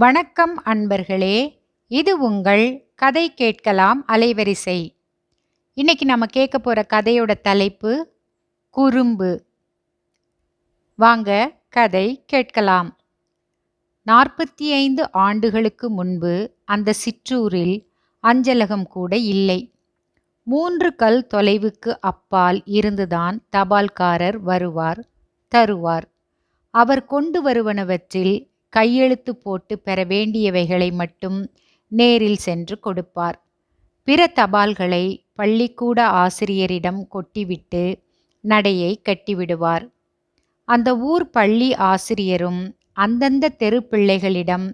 வணக்கம் அன்பர்களே இது உங்கள் கதை கேட்கலாம் அலைவரிசை. இன்னைக்கு நம்ம கேட்க போகிற கதையோட தலைப்பு குறும்பு. வாங்க கதை கேட்கலாம். நாற்பத்தி ஐந்து ஆண்டுகளுக்கு முன்பு அந்த சிற்றூரில் அஞ்சலகம் கூட இல்லை. மூன்று கல் தொலைவுக்கு அப்பால் இருந்துதான் தபால்காரர் வருவார் தருவார். அவர் கொண்டு வருவனவற்றில் கையெழுத்து போட்டு பெற வேண்டியவைகளை மட்டும் நேரில் சென்று கொடுப்பார். பிற தபால்களை பள்ளிக்கூட ஆசிரியரிடம் கொட்டிவிட்டு நடையை கட்டிவிடுவார். அந்த ஊர் பள்ளி ஆசிரியரும் அந்தந்த தெரு பிள்ளைகளிடம்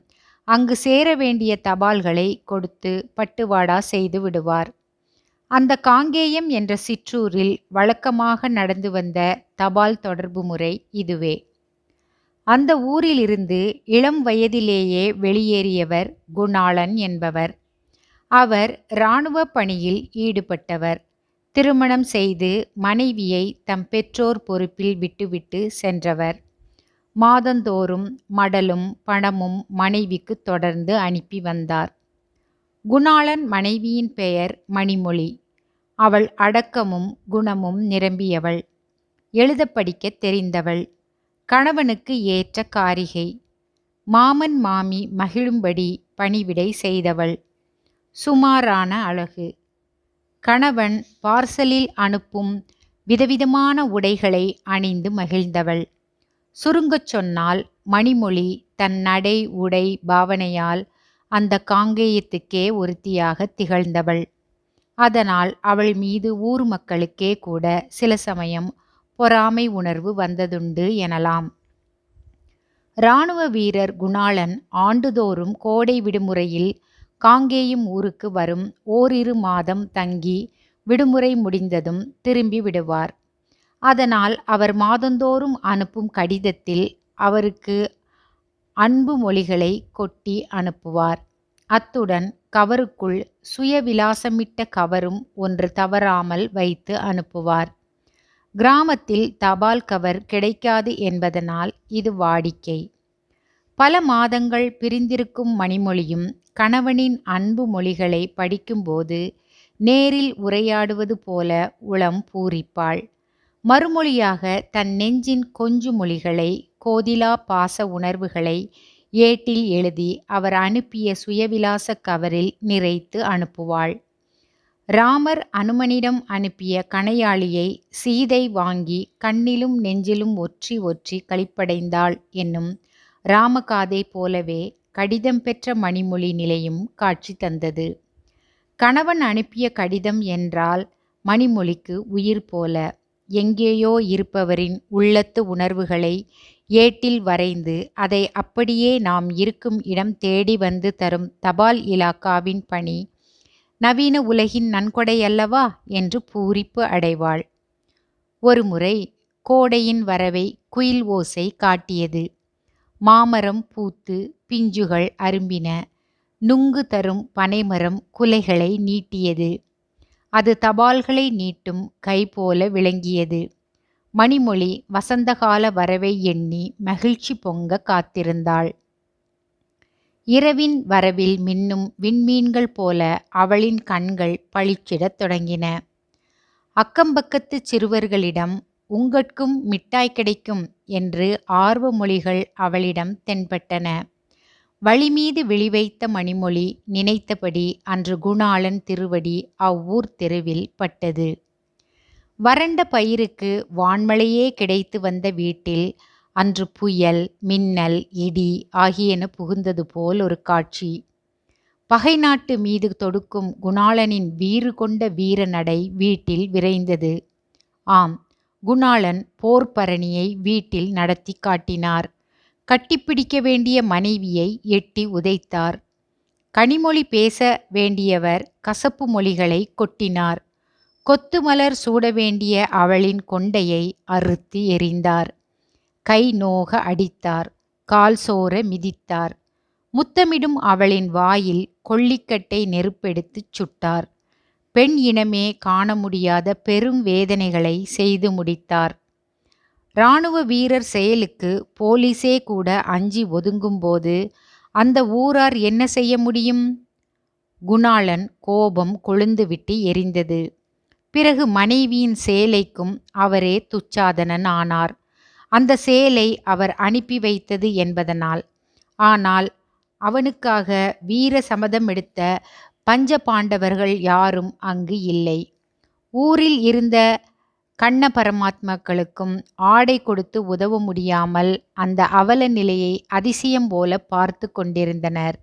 அங்கு சேர வேண்டிய தபால்களை கொடுத்து பட்டுவாடா செய்து விடுவார். அந்த காங்கேயம் என்ற சிற்றூரில் வழக்கமாக நடந்து வந்த தபால் தொடர்பு முறை இதுவே. அந்த ஊரிலிருந்து இளம் வயதிலேயே வெளியேறியவர் குணாளன் என்பவர். அவர் இராணுவ பணியில் ஈடுபட்டவர். திருமணம் செய்து மனைவியை தம் பெற்றோர் பொறுப்பில் விட்டுவிட்டு சென்றவர். மாதந்தோறும் மடலும் பணமும் மனைவிக்கு தொடர்ந்து அனுப்பி வந்தார். குணாளன் மனைவியின் பெயர் மணிமொழி. அவள் அடக்கமும் குணமும் நிரம்பியவள். எழுத படிக்க தெரிந்தவள். கணவனுக்கு ஏற்ற காரிகை. மாமன் மாமி மகிழும்படி பணிவிடை செய்தவள். சுமாரான அழகு. கணவன் பார்சலில் அனுப்பும் விதவிதமான உடைகளை அணிந்து மகிழ்ந்தவள். சுருங்கச் சொன்னால் மணிமொழி தன் நடை உடை பாவனையால் அந்த காங்கேயத்துக்கே ஒருத்தியாக திகழ்ந்தவள். அதனால் அவள் மீது ஊர் மக்களுக்கே கூட சில சமயம் பொறாமை உணர்வு வந்ததுண்டு எனலாம். இராணுவ வீரர் குணாளன் ஆண்டுதோறும் கோடை விடுமுறையில் காங்கேயம் ஊருக்கு வரும் ஓரிரு மாதம் தங்கி விடுமுறை முடிந்ததும் திரும்பி விடுவார். அதனால் அவர் மாதந்தோறும் அனுப்பும் கடிதத்தில் அவருக்கு அன்பு மொழிகளை கொட்டி அனுப்புவார். அத்துடன் கவருக்குள் சுயவிலாசமிட்ட கவரும் ஒன்று தவறாமல் வைத்து அனுப்புவார். கிராமத்தில் தபால் கவர் கிடைக்காது என்பதனால் இது வாடிக்கை. பல மாதங்கள் பிரிந்திருக்கும் மணிமொழியும் கணவனின் அன்பு மொழிகளை படிக்கும்போது நேரில் உரையாடுவது போல உளம் பூரிப்பாள். மறுமொழியாக தன் நெஞ்சின் கொஞ்சு மொழிகளை கோதிலா பாச உணர்வுகளை ஏட்டில் எழுதி அவர் அனுப்பிய சுயவிலாச கவரில் நிறைத்து அனுப்புவாள். ராமர் அனுமனிடம் அனுப்பிய கணையாளியை சீதை வாங்கி கண்ணிலும் நெஞ்சிலும் ஒற்றி ஒற்றி களிப்படைந்தாள் என்னும் ராமகாதை போலவே கடிதம் பெற்ற மணிமொழி நிலையும் காட்சி தந்தது. கணவன் அனுப்பிய கடிதம் என்றால் மணிமொழிக்கு உயிர் போல. எங்கேயோ இருப்பவரின் உள்ளத்து உணர்வுகளை ஏட்டில் வரைந்து அதை அப்படியே நாம் இருக்கும் இடம் தேடி வந்து தரும் தபால் இலாக்காவின் பணி நவீன உலகின் நன்கொடை அல்லவா என்று பூரிப்பு அடைவாள். ஒருமுறை கோடையின் வரவை குயில் ஓசை காட்டியது. மாமரம் பூத்து பிஞ்சுகள் அரும்பின. நுங்கு தரும் பனைமரம் குலைகளை நீட்டியது. அது தபால்களை நீட்டும் கை போல விளங்கியது. மணிமொழி வசந்தகால வரவை எண்ணி மகிழ்ச்சி பொங்க காத்திருந்தாள். இரவின் வரவில் மின்னும் விண்மீன்கள் போல அவளின் கண்கள் பளிச்சிடத் தொடங்கின. அக்கம்பக்கத்து சிறுவர்களிடம் உங்கட்கும் மிட்டாய் கிடைக்கும் என்று ஆர்வ மொழிகள் அவளிடம் தென்பட்டன. வழிமீது விழிவைத்த மணிமொழி நினைத்தபடி அன்று குணாளன் திருவடி அவ்வூர் தெருவில் பட்டது. வறண்ட பயிருக்கு வான்மழையே கிடைத்து வந்த வீட்டில் அன்று புயல் மின்னல் இடி ஆகியன புகுந்தது போல் ஒரு காட்சி. பகை நாட்டு மீது தொடுக்கும் குணாளனின் வீறு கொண்ட வீர நடை வீட்டில் விரைந்தது. ஆம் குணாளன் போர்பரணியை வீட்டில் நடத்தி காட்டினார். கட்டிப்பிடிக்க வேண்டிய மனைவியை எட்டி உதைத்தார். கனிமொழி பேச வேண்டியவர் கசப்பு மொழிகளை கொட்டினார். கொத்துமலர் சூட வேண்டிய அவளின் கொண்டையை அறுத்து எறிந்தார். கை நோக அடித்தார் கால் சோர மிதித்தார். முத்தமிடும் அவளின் வாயில் கொள்ளிக்கட்டை நெருப்பெடுத்துச் சுட்டார். பெண் இனமே காண முடியாத பெரும் வேதனைகளை செய்து முடித்தார். இராணுவ வீரர் செயலுக்கு போலீஸே கூட அஞ்சி ஒதுங்கும்போது அந்த ஊரார் என்ன செய்ய முடியும்? குணாளன் கோபம் கொழுந்துவிட்டு எரிந்தது. பிறகு மனைவியின் சேலைக்கும் அவரே துச்சாதனன் ஆனார் அந்த சேலை அவர் அனுப்பி வைத்தது என்பதனால். ஆனால் அவனுக்காக வீர சமதம் எடுத்த பஞ்ச பாண்டவர்கள் யாரும் அங்கு இல்லை. ஊரில் இருந்த கண்ண பரமாத்மாக்களுக்கும் ஆடை கொடுத்து உதவ முடியாமல் அந்த அவல நிலையை அதிசயம் போல பார்த்து கொண்டிருந்தனர்.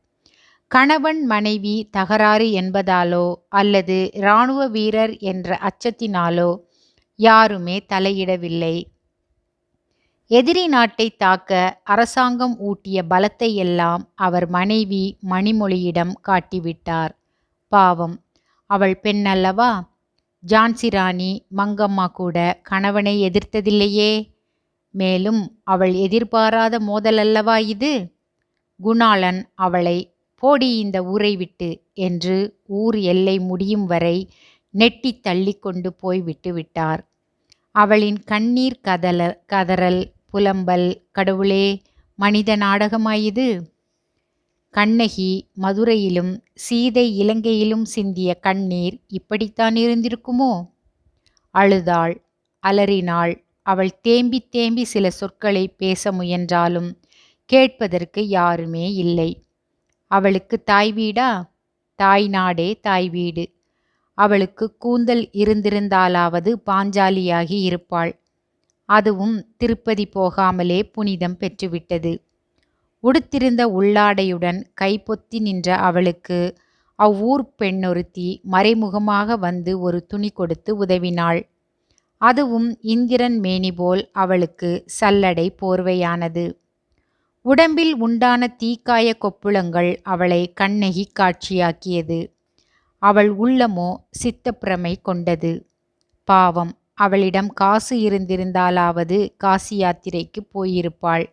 கணவன் மனைவி தகராறு என்பதாலோ அல்லது இராணுவ வீரர் என்ற அச்சத்தினாலோ யாருமே தலையிடவில்லை. எதிரி நாட்டை தாக்க அரசாங்கம் ஊட்டிய பலத்தை எல்லாம் அவர் மனைவி மணிமொழியிடம் காட்டிவிட்டார். பாவம். அவள் பெண்ணல்லவா ஜான்சி ராணி மங்கம்மா கூட கணவனை எதிர்த்ததில்லையே. மேலும் அவள் எதிர்பாராத மோதல் அல்லவா இது? குணாளன் அவளை போடி இந்த ஊரை விட்டு என்று ஊர் எல்லை முடியும் வரை நெட்டி தள்ளி கொண்டு போய் விட்டுவிட்டார் அவளின் கண்ணீர் கதல கதறல் புலம்பல் கடவுளே மனித நாடகமாயுது. கண்ணகி மதுரையிலும் சீதை இலங்கையிலும் சிந்திய கண்ணீர் இப்படித்தான் இருந்திருக்குமோ? அழுதாள் அலறினாள். அவள் தேம்பி தேம்பி சில சொற்களை பேச முயன்றாலும் கேட்பதற்கு யாருமே இல்லை. அவளுக்கு தாய் வீடா? தாய் நாடே தாய் வீடு. அவளுக்கு கூந்தல் இருந்திருந்தாலாவது பாஞ்சாலியாகி இருப்பாள். அதுவும் திருப்பதி போகாமலே புனிதம் பெற்றுவிட்டது. உடுத்திருந்த உள்ளாடையுடன் கைப்பொத்தி நின்ற அவளுக்கு அவ்வூர் பெண்ணொருத்தி மறைமுகமாக வந்து ஒரு துணி கொடுத்து உதவினாள். அதுவும் இந்திரன் மேனி போல் அவளுக்கு சல்லடை போர்வையானது. உடம்பில் உண்டான தீக்காய கொப்புளங்கள் அவளை கண்ணகி காட்சியாக்கியது. அவள் உள்ளமோ சித்தப்பிரமை கொண்டது. பாவம். அவளிடம் காசு இருந்திருந்தாலாவது காசி யாத்திரைக்கு போயிருப்பாள்.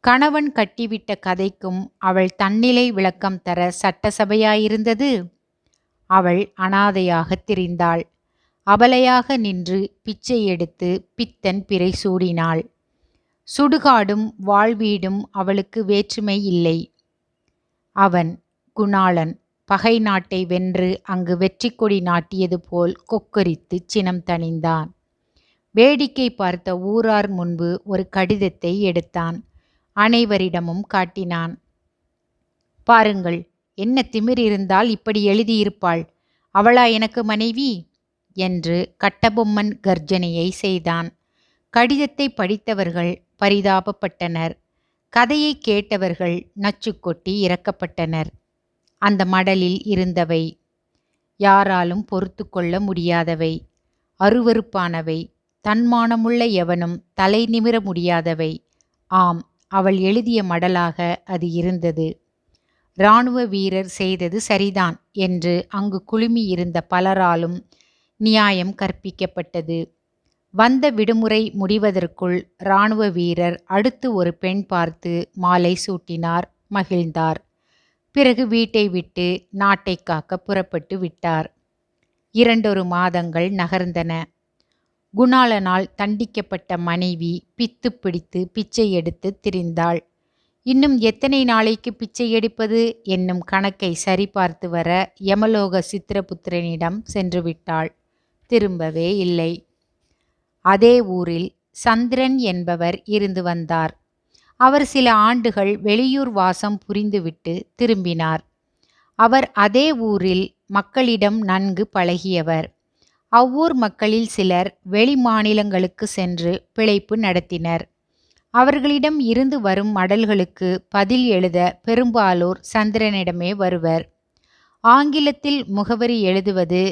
கணவன் கட்டிவிட்ட கதைக்கும் அவள் தன்னிலை விளக்கம் தர சட்டசபையாயிருந்தது? அவள் அனாதையாக திரிந்தாள். அபலையாக நின்று பிச்சை எடுத்து பித்தன் பிறை சூடினாள். சுடுகாடும் வாழ்வீடும் அவளுக்கு வேற்றுமை இல்லை. அவன் குணாளன். பகை நாட்டை வென்று அங்கு வெற்றி கொடி நாட்டியது போல் கொக்கரித்து சினம் தணிந்தான். வேடிக்கை பார்த்த ஊரார் முன்பு ஒரு கடிதத்தை எடுத்தான். அனைவரிடமும் காட்டினான். பாருங்கள் என்ன திமிர் இருந்தால் இப்படி எழுதியிருப்பாள். அவளா எனக்கு மனைவி? என்று கட்டபொம்மன் கர்ஜனையை செய்தான். கடிதத்தை படித்தவர்கள் பரிதாபப்பட்டனர். கதையை கேட்டவர்கள் நச்சு கொட்டி இறக்கப்பட்டனர். அந்த மடலில் இருந்தவை. யாராலும் பொறுத்து கொள்ள முடியாதவை. அருவருப்பானவை. தன்மானமுள்ள எவனும் தலை நிமிர முடியாதவை. ஆம் அவள் எழுதிய மடலாக அது இருந்தது. இராணுவ வீரர் செய்தது சரிதான் என்று அங்கு குழுமியிருந்த பலராலும் நியாயம் கற்பிக்கப்பட்டது. வந்த விடுமுறை முடிவதற்குள் இராணுவ வீரர் அடுத்து ஒரு பெண் பார்த்து மாலை சூட்டினார் மகிழ்ந்தார். பிறகு வீட்டை விட்டு நாட்டை காக்க புறப்பட்டு விட்டார். இரண்டொரு மாதங்கள் நகர்ந்தன. குணாளனால் தண்டிக்கப்பட்ட மனைவி பித்து பிடித்து பிச்சை எடுத்து திரிந்தாள். இன்னும் எத்தனை நாளைக்கு பிச்சை எடுப்பது என்னும் கணக்கை சரிபார்த்து வர யமலோக சித்திரபுத்திரனிடம் சென்று விட்டாள். திரும்பவே இல்லை. அதே ஊரில் சந்திரன் என்பவர் இருந்து வந்தார். அவர் சில ஆண்டுகள் வெளியூர் வாசம் புரிந்துவிட்டு திரும்பினார். அவர் அதே ஊரில் மக்களிடம் நன்கு பழகியவர். அவ்வூர் மக்களில் சிலர் வெளி மாநிலங்களுக்கு சென்று பிழைப்பு நடத்தினர். அவர்களிடம் இருந்து வரும் மடல்களுக்கு பதில் எழுத பெரும்பாலோர் சந்திரனிடமே வருவர். ஆங்கிலத்தில் முகவரி எழுதுவது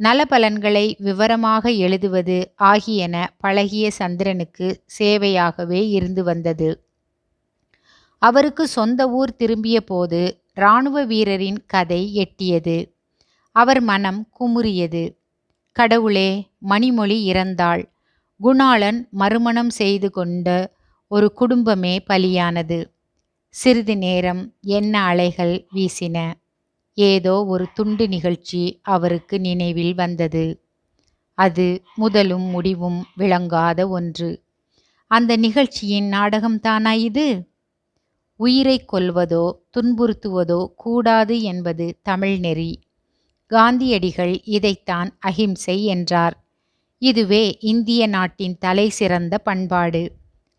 நலபலன்களை விவரமாக எழுதுவது ஆகியன பழகிய சந்திரனுக்கு சேவையாகவே இருந்து வந்தது. அவருக்கு சொந்த ஊர் திரும்பிய போது இராணுவ வீரரின் கதை எட்டியது. அவர் மனம் குமுறியது. கடவுளே மணிமொழி இறந்தாள். குணாளன் மறுமணம் செய்து கொண்ட ஒரு குடும்பமே பலியானது. சிறிது நேரம் என்ன அலைகள் வீசின. ஏதோ ஒரு துண்டு நிகழ்ச்சி அவருக்கு நினைவில் வந்தது. அது முதலும் முடிவும் விளங்காத ஒன்று. அந்த நிகழ்ச்சியின் நாடகம்தானா இது? உயிரைக் கொல்வதோ துன்புறுத்துவதோ கூடாது என்பது தமிழ் நெறி. காந்தியடிகள் இதைத்தான் அகிம்சை என்றார். இதுவே இந்திய நாட்டின் தலை சிறந்த பண்பாடு.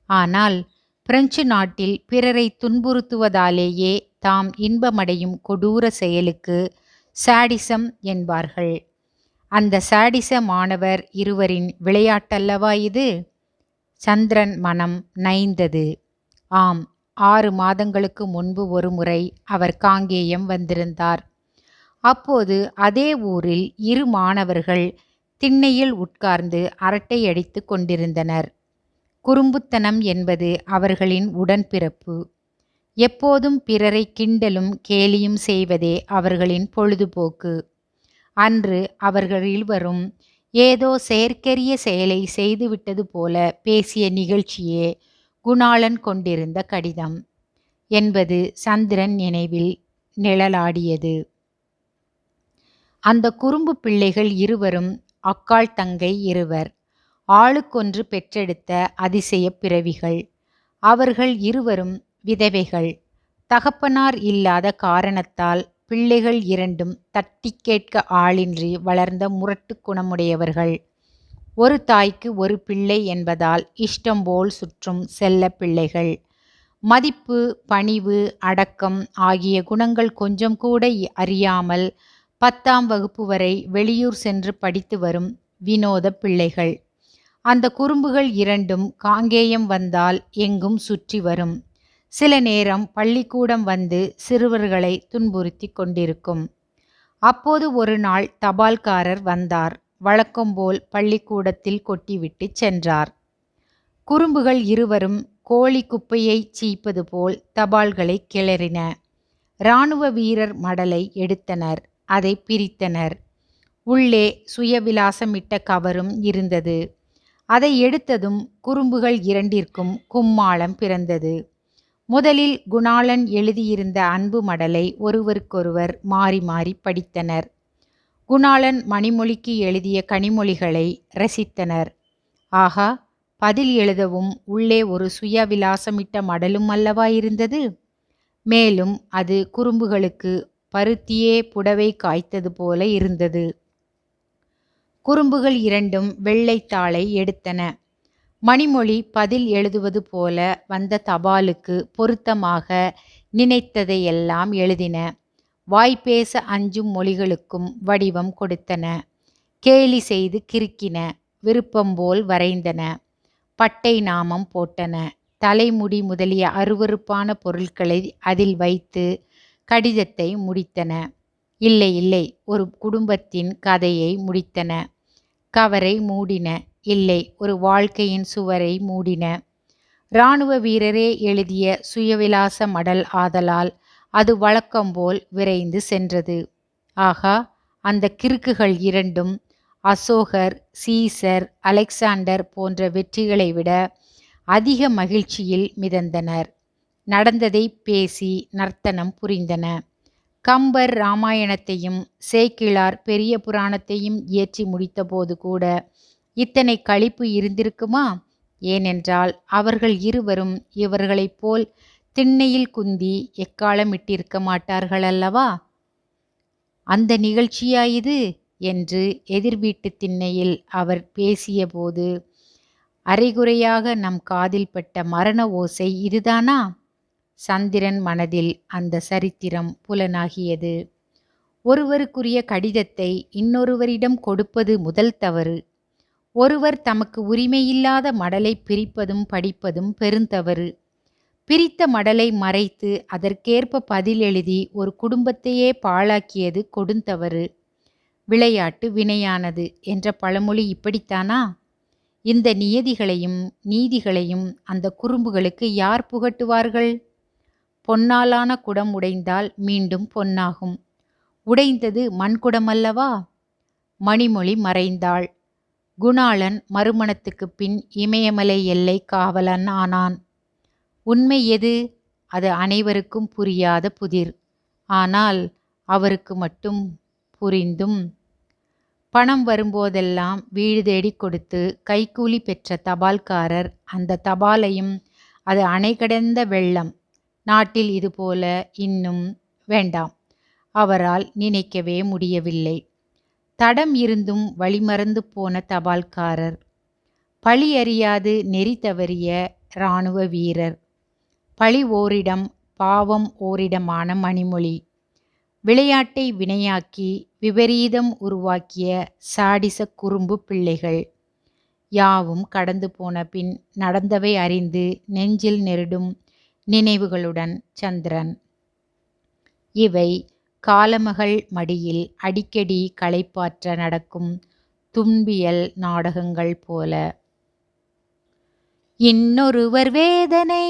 ஆனால் பிரெஞ்சு நாட்டில் பிறரை துன்புறுத்துவதாலேயே தாம் இன்பமடையும் கொடூர செயலுக்கு சாடிசம் என்பார்கள். அந்த சாடிச மாணவர் இருவரின் விளையாட்டல்லவா இது? சந்திரன் மனம் நைந்தது. ஆம் ஆறு மாதங்களுக்கு முன்பு ஒருமுறை அவர் காங்கேயம் வந்திருந்தார். அப்போது அதே ஊரில் இரு மாணவர்கள் திண்ணையில் உட்கார்ந்து அரட்டை அடித்து கொண்டிருந்தனர். குறும்புத்தனம் என்பது அவர்களின் உடன்பிறப்பு. எப்போதும் பிறரை கிண்டலும் கேலியும் செய்வதே அவர்களின் பொழுதுபோக்கு. அன்று அவர்கள் இருவரும் ஏதோ செயற்கரிய செயலை செய்துவிட்டது போல பேசிய நிகழ்ச்சியே குணாளன் கொண்டிருந்த கடிதம். என்பது சந்திரன் நினைவில் நிழலாடியது. அந்த குறும்பு பிள்ளைகள் இருவரும் அக்காள் தங்கை இருவர் ஆளுக்கொன்று பெற்றெடுத்த அதிசய பிறவிகள். அவர்கள் இருவரும் விதவைகள். தகப்பனார் இல்லாத காரணத்தால் பிள்ளைகள் இரண்டும் தட்டி கேட்க ஆளின்றி வளர்ந்த முரட்டு குணமுடையவர்கள். ஒரு தாய்க்கு ஒரு பிள்ளை என்பதால் இஷ்டம் போல் சுற்றும் செல்ல பிள்ளைகள். மதிப்பு பணிவு அடக்கம் ஆகிய குணங்கள் கொஞ்சம் கூட அறியாமல் பத்தாம் வகுப்பு வரை வெளியூர் சென்று படித்து வரும் வினோத பிள்ளைகள். அந்த குறும்புகள் இரண்டும் காங்கேயம் வந்தால் எங்கும் சுற்றி வரும். சில நேரம் பள்ளிக்கூடம் வந்து சிறுவர்களை துன்புறுத்தி கொண்டிருக்கும். அப்போது ஒரு நாள் தபால்காரர் வந்தார். வழக்கம்போல் பள்ளிக்கூடத்தில் கொட்டிவிட்டு சென்றார். குறும்புகள் இருவரும் கோழி குப்பையை சீப்பது போல் தபால்களை கிளறின. இராணுவ வீரர் மடலை எடுத்தனர் அதை பிரித்தனர். உள்ளே சுயவிலாசமிட்ட கவரும் இருந்தது. அதை எடுத்ததும் குறும்புகள் இரண்டிற்கும் கும்மாளம் பிறந்தது. முதலில் குணாளன் எழுதியிருந்த அன்பு மடலை ஒருவருக்கொருவர் மாறி மாறி படித்தனர். குணாளன் மணிமொழிக்கு எழுதிய கனிமொழிகளை ரசித்தனர். ஆகா பதில் எழுதவும் உள்ளே ஒரு சுயவிலாசமிட்ட மடலும் அல்லவா இருந்தது? மேலும் அது குறும்புகளுக்கு பருத்தியே புடவை காய்த்தது போல இருந்தது. குறும்புகள் இரண்டும் வெள்ளைத்தாளை எடுத்தன. மணிமொழி பதில் எழுதுவது போல வந்த தபாலுக்கு பொருத்தமாக நினைத்ததையெல்லாம் எழுதின. வாய்ப்பேச அஞ்சும் மொழிகளுக்கும் வடிவம் கொடுத்தன. கேலி செய்து கிறுக்கின விருப்பம் போல் வரைந்தன. பட்டை நாமம் போட்டன. தலைமுடி முதலிய அருவருப்பான பொருட்களை அதில் வைத்து கடிதத்தை முடித்தன. இல்லை இல்லை ஒரு குடும்பத்தின் கதையை முடித்தன. கவரை மூடின. இல்லை ஒரு வாழ்க்கையின் சுவரை மூடின. இராணுவ வீரரே எழுதிய சுயவிலாச மடல் ஆதலால் அது வழக்கம்போல் விரைந்து சென்றது. ஆகா அந்த கிறுக்குகள் இரண்டும் அசோகர் சீசர் அலெக்சாண்டர் போன்ற வெற்றிகளை விட அதிக மகிழ்ச்சியில் மிதந்தனர். நடந்ததை பேசி நர்த்தனம் புரிந்தன. கம்பர் ராமாயணத்தையும் சேக்கிழார் பெரிய புராணத்தையும் இயற்றி முடித்தபோது கூட இத்தனை களிப்பு இருந்திருக்குமா? ஏனென்றால் அவர்கள் இருவரும் இவர்களைப் போல் திண்ணையில் குந்தி எக்காலமிட்டிருக்க மாட்டார்கள் அல்லவா அந்த நிகழ்ச்சியாயிது என்று எதிர்வீட்டு திண்ணையில் அவர் பேசியபோது அரைகுறையாக நம் காதில் பட்ட மரண ஓசை இதுதானா? சந்திரன் மனதில் அந்த சரித்திரம் புலனாகியது. ஒருவருக்குரிய கடிதத்தை இன்னொருவரிடம் கொடுப்பது முதல் தவறு. ஒருவர் தமக்கு உரிமையில்லாத மடலை பிரிப்பதும் படிப்பதும் பெருந்தவறு. பிரித்த மடலை மறைத்து அதற்கேற்ப பதில் எழுதி ஒரு குடும்பத்தையே பாழாக்கியது கொடுந்தவறு விளையாட்டு வினையானது என்ற பழமொழி இப்படித்தானா? இந்த நியதிகளையும் நீதிகளையும் அந்த குறும்புகளுக்கு யார் புகட்டுவார்கள்? பொன்னாலான குடம் உடைந்தால் மீண்டும் பொன்னாகும். உடைந்தது மண்குடமல்லவா? மணிமொழி மறைந்தாள். குணாளன் மறுமணத்துக்கு பின் இமயமலை எல்லை காவலன் ஆனான். உண்மை எது? அது அனைவருக்கும் புரியாத புதிர். ஆனால் அவருக்கு மட்டும் புரிந்தும். பணம் வரும்போதெல்லாம் வீடு தேடி கொடுத்து கைக்கூலி பெற்ற தபால்காரர் அந்த தபாலையும் அது அணை கடந்த வெள்ளம். நாட்டில் இதுபோல இன்னும் வேண்டாம். அவரால் நினைக்கவே முடியவில்லை. தடம் இருந்தும் வழிமறந்து போன தபால்காரர். பழி அறியாது நெறி தவறிய இராணுவ வீரர். பழி ஓரிடம் பாவம் ஓரிடமான மணிமொழி. விளையாட்டை வினையாக்கி விபரீதம் உருவாக்கிய சாடிச குறும்பு பிள்ளைகள். யாவும் கடந்து போன பின் நடந்தவை அறிந்து நெஞ்சில் நெருடும் நினைவுகளுடன் சந்திரன். இவை காலமகள் மடியில் அடிக்கடி களைப்பாற்ற நடக்கும் துன்பியல் நாடகங்கள் போல. இன்னொருவர் வேதனை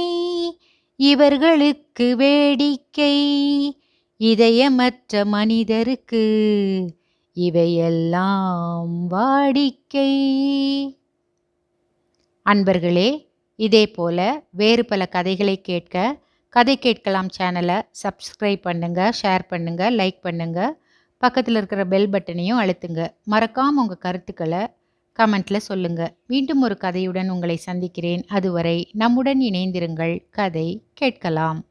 இவர்களுக்கு வேடிக்கை. இதயமற்ற மனிதருக்கு இவையெல்லாம் வாடிக்கை. அன்பர்களே இதே போல வேறு பல கதைகளை கேட்க கதை கேட்கலாம் சேனலை சப்ஸ்கிரைப் பண்ணுங்கள் ஷேர் பண்ணுங்கள் லைக் பண்ணுங்கள் பக்கத்தில் இருக்கிற பெல் பட்டனையும் அழுத்துங்க. மறக்காமல் உங்கள் கருத்துக்களை கமெண்ட்ல சொல்லுங்க. மீண்டும் ஒரு கதையுடன் உங்களை சந்திக்கிறேன். அதுவரை நம்முடன் இணைந்திருங்கள். கதை கேட்கலாம்.